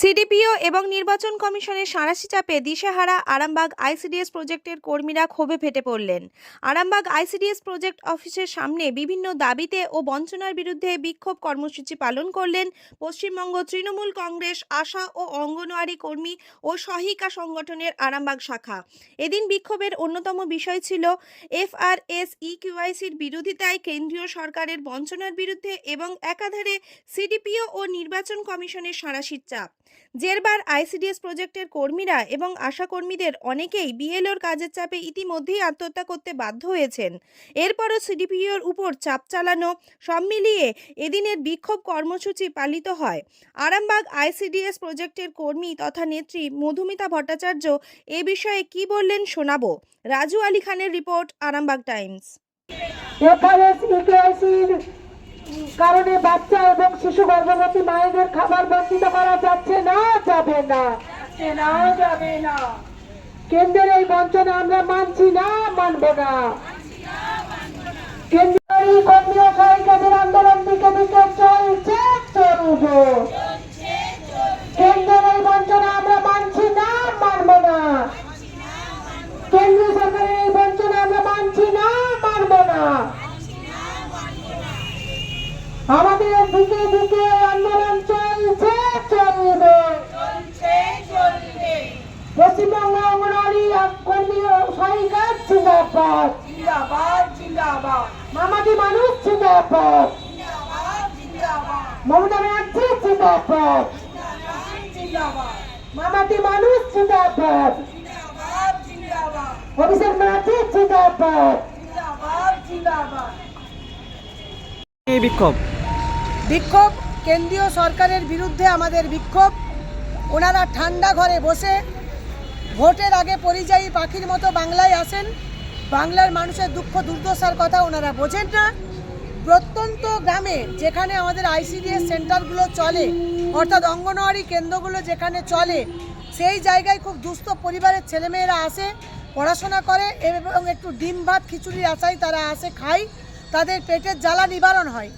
CDPO এবং নির্বাচন কমিশনের সাঁড়াশি চাপে দিশেহারা আরামবাগ আইসিডিএস প্রজেক্টের কর্মীরা ক্ষোভে ফেটে পড়লেন। আরামবাগ আইসিডিএস প্রজেক্ট অফিসের সামনে বিভিন্ন দাবিতে ও বঞ্চনার বিরুদ্ধে বিক্ষোভ কর্মসূচি পালন করলেন পশ্চিমবঙ্গ তৃণমূল কংগ্রেস, আশা ও অঙ্গনওয়াড়ি কর্মী ও সহিকা সংগঠনের আরামবাগ শাখা। এদিন বিক্ষোভের অন্যতম বিষয় ছিল এফআরএস ইকিউআইসির বিরোধিতায় কেন্দ্রীয় সরকারের বঞ্চনার বিরুদ্ধে এবং একাধারে সিডিপিও ও নির্বাচন কমিশনের সাঁড়াশির চাপ। জেরবার আইসিডিএস প্রজেক্টের কর্মীরা এবং আশাকর্মীদের অনেকেই বিএলওর কাজের চাপে ইতিমধ্যেই আত্মহত্যা করতে বাধ্য হয়েছেন। এরপরও সিডিপিওর উপর চাপ চালানো সব মিলিয়ে এদিনের বিক্ষোভ কর্মসূচি পালিত হয়। আরামবাগ আইসিডিএস প্রজেক্টের কর্মী তথা নেত্রী মধুমিতা ভট্টাচার্য এ বিষয়ে কি বললেন শোনাবো। রাজু আলী খানের রিপোর্ট আরামবাগ টাইমস। কারণে বাচ্চা এবং শিশু গর্ভবতী মায়েদের খাবার বঞ্চিত করা যাচ্ছে না যাবে না। না যাবে না। কেন্দ্রের এই বঞ্চনা আমরা মানছি না মানব না। কেন্দ্রীয় এই কর্মী সহায়িকাদের আন্দোলন দিকে দিকে চলছে চলবে কেন্দ্রের এই বঞ্চনা আমরা মানছি না মানব না কেন্দ্রীয় সরকারের এই বঞ্চনা আমরা মানছি না মানব না আমাদের দিকে দিকে আন্দোলন চলছে চলবে পশ্চিমবঙ্গ অঙ্গনওয়াড়ি কর্মী জিন্দাবাদ। মামাটি মানুষ জিন্দাবাদ। মমতা ব্যানার্জি জিন্দাবাদ। মামাটি মানুষ জিন্দাবাদ। অভিষেক ব্যানার্জি জিন্দাবাদ। বিক্ষোভ? বিক্ষোভ কেন্দ্রীয় সরকারের বিরুদ্ধে আমাদের বিক্ষোভ। ওনারা ঠান্ডা ঘরে বসে ভোটের আগে পরিযায়ী পাখির মতো বাংলায় আসেন। বাংলার মানুষের দুঃখ দুর্দশার কথা ওনারা বোঝেন না। প্রত্যন্ত গ্রামে যেখানে আমাদের আইসিডিএস সেন্টারগুলো চলে, অর্থাৎ অঙ্গনওয়াড়ি কেন্দ্রগুলো যেখানে চলে, সেই জায়গায় খুব দুস্থ পরিবারের ছেলেমেয়েরা আসে, পড়াশোনা করে এবং একটু ডিম ভাত খিচুড়ির আশায় তারা আসে, খায়। তাদের পেটের জ্বালা নিবারণ হয়।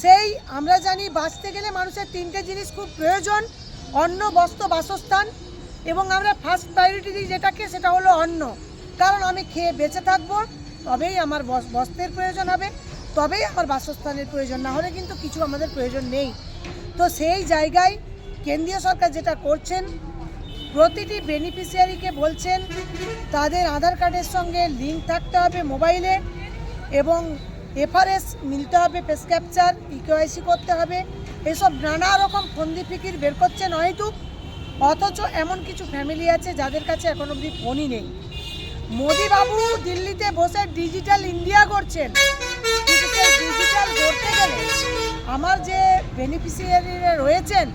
সেই আমরা জানি বাঁচতে গেলে মানুষের তিনটে জিনিস খুব প্রয়োজন, অন্ন, বস্ত্র, বাসস্থান। এবং আমরা ফার্স্ট প্রায়োরিটি দিই যেটাকে, সেটা হলো অন্ন। কারণ আমি খেয়ে বেঁচে থাকব, তবেই আমার বস- বস্ত্রের প্রয়োজন হবে, তবেই আমার বাসস্থানের প্রয়োজন। না হলে কিন্তু কিছু আমাদের প্রয়োজন নেই। তো সেই জায়গায় কেন্দ্রীয় সরকার যেটা করছেন, প্রতিটি বেনিফিশিয়ারিকে বলছেন, তাদের আধার কার্ডের সঙ্গে লিঙ্ক থাকতে হবে মোবাইলে এবং এফআরএস মিলতে হবে পেস ক্যাপচার ইকেওয়াইসি করতে হবে। এসব নানা রকম ফন্দি ফিকির বের করছেন হয়তো অথচ এমন কিছু ফ্যামিলি আছে যাদের কাছে এখন অবধি ফোনই নেই। মোদি বাবু দিল্লিতে বসে ডিজিটাল ইন্ডিয়া করছেন ডিজিটাল করতে গেলে আমার যে বেনিফিশিয়ারিরা রয়েছেন,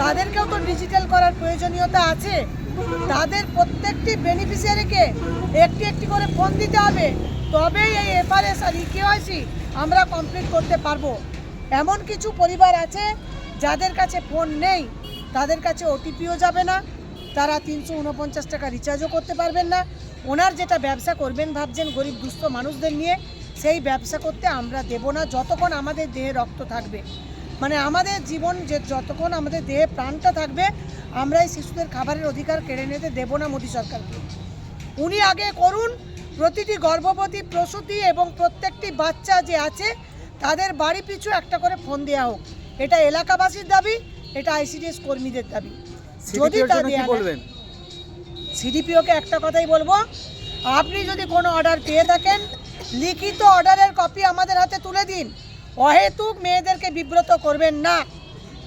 তাদেরকেও তো ডিজিটাল করার প্রয়োজনীয়তা আছে। তাদের প্রত্যেকটি বেনিফিশিয়ারিকে একটি একটি করে ফোন দিতে হবে। তবেই এই এফআরএস আর ইকেওয়াইসি আমরা কমপ্লিট করতে পারব। এমন কিছু পরিবার আছে যাদের কাছে ফোন নেই। তাদের কাছে ওটিপিও যাবে না, তারা তিনশো উনপঞ্চাশ টাকা রিচার্জও করতে পারবেন না। ওনার যেটা ব্যবসা করবেন ভাবছেন গরিব দুস্থ মানুষদের নিয়ে, সেই ব্যবসা করতে আমরা দেব না, যতক্ষণ আমাদের দেহে রক্ত থাকবে। মানে আমাদের জীবন যে যতক্ষণ আমাদের দেহে প্রাণটা থাকবে আমরা এই শিশুদের খাবারের অধিকার কেড়ে নিতে দেব না মোদী সরকারকে। উনি আগে করুন, প্রতিটি গর্ভবতী প্রসূতি এবং প্রত্যেকটি বাচ্চা যে আছে, তাদের বাড়ি পিছু একটা করে ফোন দেওয়া হোক। এটা এলাকাবাসীর দাবি এটা আইসিডিএস কর্মীদের দাবি। যদি তা দেয়া বলবেন? সিডিপিওকে একটা কথাই বলব আপনি যদি কোনো অর্ডার পেয়ে থাকেন লিখিত অর্ডারের কপি আমাদের হাতে তুলে দিন। অহেতুক মেয়েদেরকে বিব্রত করবেন না।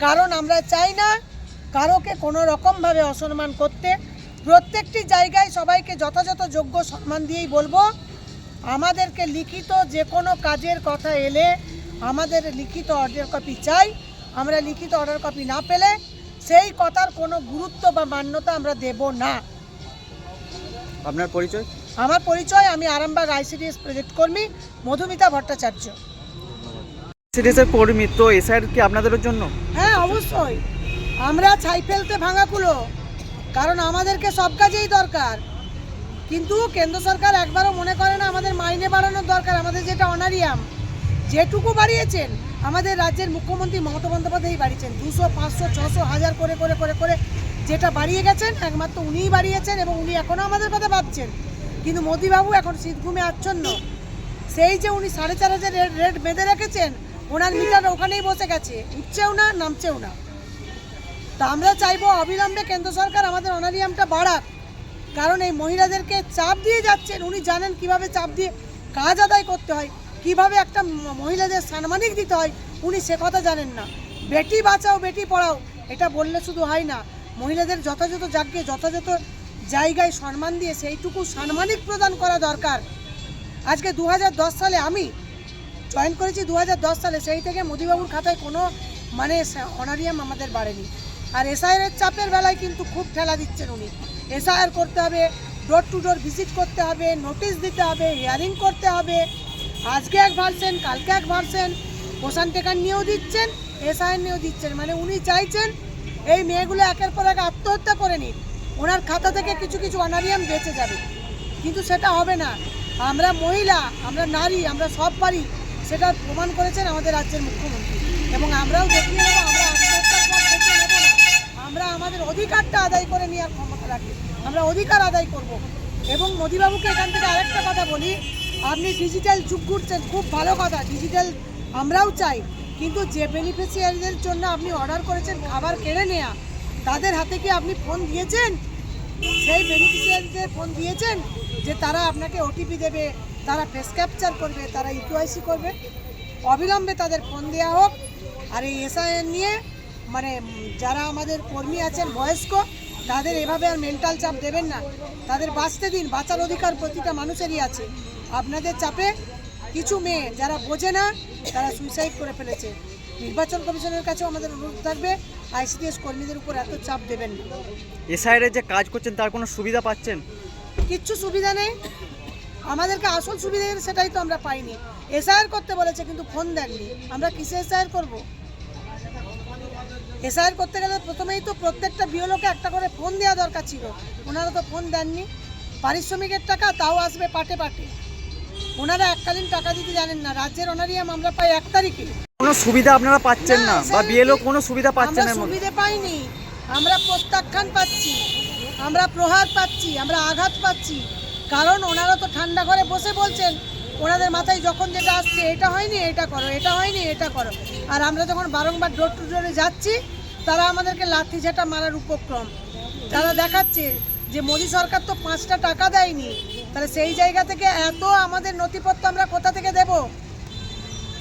কারণ আমরা চাই না কারোকে কোনো রকমভাবে অসম্মান করতে। প্রত্যেকটি জায়গায় সবাইকে যথাযথ যোগ্য সম্মান দিয়েই বলব আমাদেরকে লিখিত যে কোনো কাজের কথা এলে আমাদের লিখিত অর্ডার কপি চাই। আমরা লিখিত অর্ডার কপি না পেলে সেই কথার কোনো গুরুত্ব বা মান্যতা আমরা দেব না। আপনার পরিচয়? আমার পরিচয় আমি আরামবাগ আইসিডিএস প্রজেক্ট কর্মী মধুমিতা ভট্টাচার্য। সিডিএসের কর্মী তো এসআইআর কি আপনাদের জন্য? হ্যাঁ অবশ্যই। আমরা ছাই ফেলতে ভাঙাকুলো কারণ আমাদেরকে সব কাজেই দরকার। কিন্তু কেন্দ্র সরকার একবারও মনে করে না আমাদের মাইনে বাড়ানোর দরকার আমাদের যেটা অনারিয়াম যেটুকু বাড়িয়েছেন আমাদের রাজ্যের মুখ্যমন্ত্রী মমতা বন্দ্যোপাধ্যায় বাড়িয়েছেন। দুশো, পাঁচশো, ছশো, হাজার করে করে করে করে যেটা বাড়িয়ে গেছেন, একমাত্র উনিই বাড়িয়েছেন এবং উনি এখনও আমাদের কথা ভাবছেন। কিন্তু মোদিবাবু এখন শীত ঘুমে আচ্ছন্ন। সেই যে উনি সাড়ে চার হাজার রেট বেঁধে রেখেছেন, ওনার মিটার ওখানেই বসে গেছে। উঠছেও না, নামছেও না। তা আমরা চাইব অবিলম্বে কেন্দ্র সরকার আমাদের অনারিয়ামটা বাড়াক। কারণ এই মহিলাদেরকে চাপ দিয়ে যাচ্ছেন। উনি জানেন কীভাবে চাপ দিয়ে কাজ আদায় করতে হয়। কীভাবে একটা মহিলাদের সাম্মানিক দিতে হয়, উনি সে কথা জানেন না। বেটি বাঁচাও, বেটি পড়াও, এটা বললে শুধু হয় না। মহিলাদের যথাযথ জায়গায় যথাযথ জায়গায় সম্মান দিয়ে সেইটুকু সাম্মানিক প্রদান করা দরকার। আজকে দু হাজার দশ সালে আমি জয়েন করেছি দু হাজার দশ সালে, সেই থেকে মোদিবাবুর খাতায় কোনো মানে অনারিয়াম আমাদের বাড়েনি। আর এসআইয়ের চাপের বেলায় কিন্তু খুব ঠেলা দিচ্ছেন উনি। এসআইআর করতে হবে, ডোর টু ডোর ভিজিট করতে হবে, নোটিশ দিতে হবে, হিয়ারিং করতে হবে। আজকে এক ভার্সেন কালকে এক ভার্সেন পোষণ টেকার নিয়েও দিচ্ছেন এসআইআর নিয়েও দিচ্ছেন। মানে উনি চাইছেন এই মেয়েগুলো একের পর এক আত্মহত্যা করে নিন ওনার খাতা থেকে কিছু কিছু অনারিয়াম বেঁচে যাবে। কিন্তু সেটা হবে না। আমরা মহিলা, আমরা নারী, আমরা সব পারি। সেটা প্রমাণ করেছেন আমাদের রাজ্যের মুখ্যমন্ত্রী। এবং আমরাও দেখিয়ে নেব আমরা আত্মহত্যার পথ না। আমরা আমাদের অধিকারটা আদায় করে নেওয়ার ক্ষমতা রাখি। আমরা অধিকার আদায় করব। এবং মোদিবাবুকে এখান থেকে আরেকটা কথা বলি। আপনি ডিজিটাল যুগ ঘুরছেন খুব ভালো কথা ডিজিটাল আমরাও চাই, কিন্তু যে বেনিফিশিয়ারিদের জন্য আপনি অর্ডার করেছেন খাবার কেড়ে নেওয়া তাদের হাতে কি আপনি ফোন দিয়েছেন? সেই বেনিফিশিয়ারিদের ফোন দিয়েছেন যে তারা আপনাকে ওটিপি দেবে, তারা ফেস ক্যাপচার করবে, তারা ইউআইসি করবে? অবিলম্বে তাদের ফোন দেওয়া হোক, আর এই এসআইএন নিয়ে মানে যারা আমাদের কর্মী আছেন, বয়স্ক, তাদের এভাবে আর মেন্টাল চাপ দেবেন না। তাদের বাঁচতে দিন, বাঁচার অধিকার প্রতিটা মানুষেরই আছে। আপনাদের চাপে কিছু মেয়ে যারা বোঝে না তারা সুইসাইড করে ফেলেছে। নির্বাচন কমিশনের কাছেও আমাদের অনুরোধ থাকবে আইসিডিএস কর্মীদের উপর এত চাপ দেবেন না। এসআইয়ের যে কাজ করছেন তার কোনো সুবিধা পাচ্ছেন? কিচ্ছু সুবিধা নেই। আমাদেরকে আসল সুবিধা সেটাই তো আমরা পাইনি। এসআইআর করতে বলেছে কিন্তু ফোন দেননি। আমরা কিসে এসআইআর করব? এসআইআর করতে গেলে প্রথমেই তো প্রত্যেকটা বিওলোকে একটা করে ফোন দেওয়া দরকার ছিল। ওনারা তো ফোন দেননি। পারিশ্রমিকের টাকা তাও আসবে পাটে পাটে। ওনারা এককালীন টাকা দিতে জানেন না। রাজ্যের অনারিয়াম আমরা পাই এক তারিখে। কোনো সুবিধা আপনারা পাচ্ছেন না? বা বিএলও কোনো সুবিধা পাচ্ছেন না মধ্যে? সুবিধে পাইনি। আমরা প্রত্যাখ্যান পাচ্ছি। আমরা প্রহার পাচ্ছি। আমরা আঘাত পাচ্ছি। কারণ ওনারা তো ঠান্ডা ঘরে বসে বলছেন ওনাদের মাথায় যখন যেটা আসছে এটা হয়নি এটা করো এটা হয়নি এটা করো। আর আমরা যখন বারংবার ডোর টু ডোরে যাচ্ছি তারা আমাদেরকে লাঠি ঝাঁটা মারার উপক্রম। তারা দেখাচ্ছে যে মোদী সরকার তো পাঁচটা টাকা দেয়নি তাহলে সেই জায়গা থেকে এত আমাদের নথিপত্র আমরা কোথা থেকে দেব?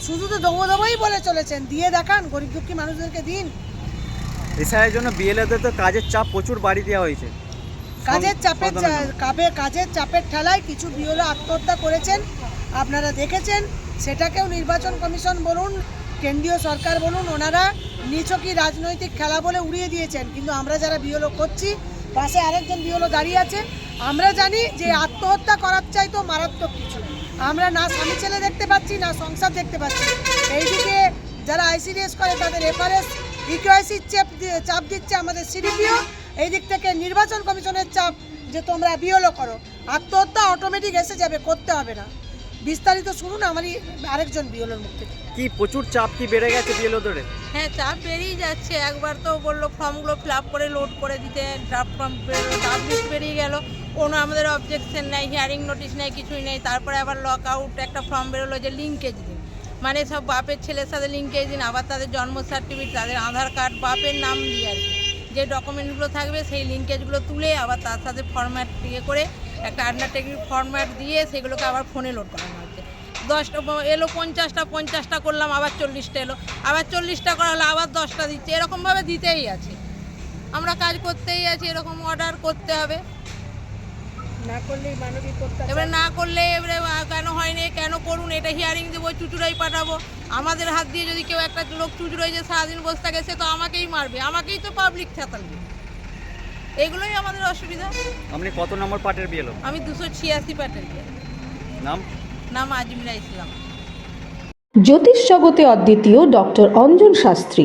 শুধু তো দেবো দেবোই বলে চলেছেন দিয়ে দেখান গরিব দুঃখী মানুষদেরকে দিন। এসআইয়ের জন্য বিএলওদের তো কাজের চাপ প্রচুর বাড়ি দেওয়া হয়েছে। কাজের চাপের কাবে কাজের চাপের ঠেলায় কিছু বিওলো আত্মহত্যা করেছেন। আপনারা দেখেছেন সেটাকেও নির্বাচন কমিশন বলুন কেন্দ্রীয় সরকার বলুন ওনারা নিছকই রাজনৈতিক খেলা বলে উড়িয়ে দিয়েছেন। কিন্তু আমরা যারা বিওলো করছি পাশে আরেকজন বিওলো দাঁড়িয়ে আছে। আমরা জানি যে আত্মহত্যা করার চাইতো মারাত্মক কিছু। আমরা না স্বামী ছেলে দেখতে পাচ্ছি, না সংসার দেখতে পাচ্ছি। এইদিকে যারা আইসিডিএস করে, তাদের এফআরএস ইকিউআইসি চাপ দিয়ে- চাপ দিচ্ছে আমাদের সিডিপিও। এই দিক থেকে নির্বাচন কমিশনের চাপ যে তোমরা বিওলো করো। আত্মহত্যা অটোমেটিক এসে যাবে, করতে হবে না। বিস্তারিত শুনুন আমারই আরেকজন বিওলোর মুখ থেকে। কি প্রচুর চাপ কি বেড়ে গেছে বিএলও ধরে? হ্যাঁ চাপ বেরিয়ে যাচ্ছে। একবার তো বলল ফর্মগুলো ফিল আপ করে লোড করে দিতে ড্রাফট ফর্ম ড্রাফট লিস্ট বেরিয়ে গেল। কোনো আমাদের অবজেকশন নেই হিয়ারিং নোটিশ নেই কিছুই নেই। তারপরে আবার লক আউট একটা ফর্ম বেরোলো যে লিঙ্কেজ দিন। মানে সব বাপের ছেলের সাথে লিঙ্কেজ দিন আবার তাদের জন্ম সার্টিফিকেট তাদের আধার কার্ড বাপের নাম দিয়ে আর কি। যে ডকুমেন্টগুলো থাকবে সেই লিঙ্কেজগুলো তুলে আবার তার সাথে ফরম্যাট ইয়ে করে একটা আন্ডারটেকিং ফরম্যাট দিয়ে সেগুলোকে আবার ফোনে লোড করানো হচ্ছে দশটা এলো পঞ্চাশটা পঞ্চাশটা করলাম আবার চল্লিশটা এলো আবার চল্লিশটা করা হলো আবার দশটা দিচ্ছে এরকমভাবে দিতেই আছে। আমরা কাজ করতেই আছি এরকম অর্ডার করতে হবে। না করলেই মানবিক এবারে না করলে এবারে কেন এটা হিয়ারিং দেবো চুচুড়াই পাঠাবো। আমাদের হাত দিয়ে যদি কেউ একটা লোক চুচুড়াই যে সারাদিন বসে থাকে সে তো আমাকেই মারবে। আমাকেই তো পাবলিক ছাতালবে এগুলোই আমাদের অসুবিধা। আপনি কত নম্বর পার্টের বিএলও আমি দুশো ছিয়াশি পাটের বিয়ে। নাম? নাম আজমিরা ইসলাম। জ্যোতিষ জগতে অদ্বিতীয় ডক্টর অঞ্জন শাস্ত্রী।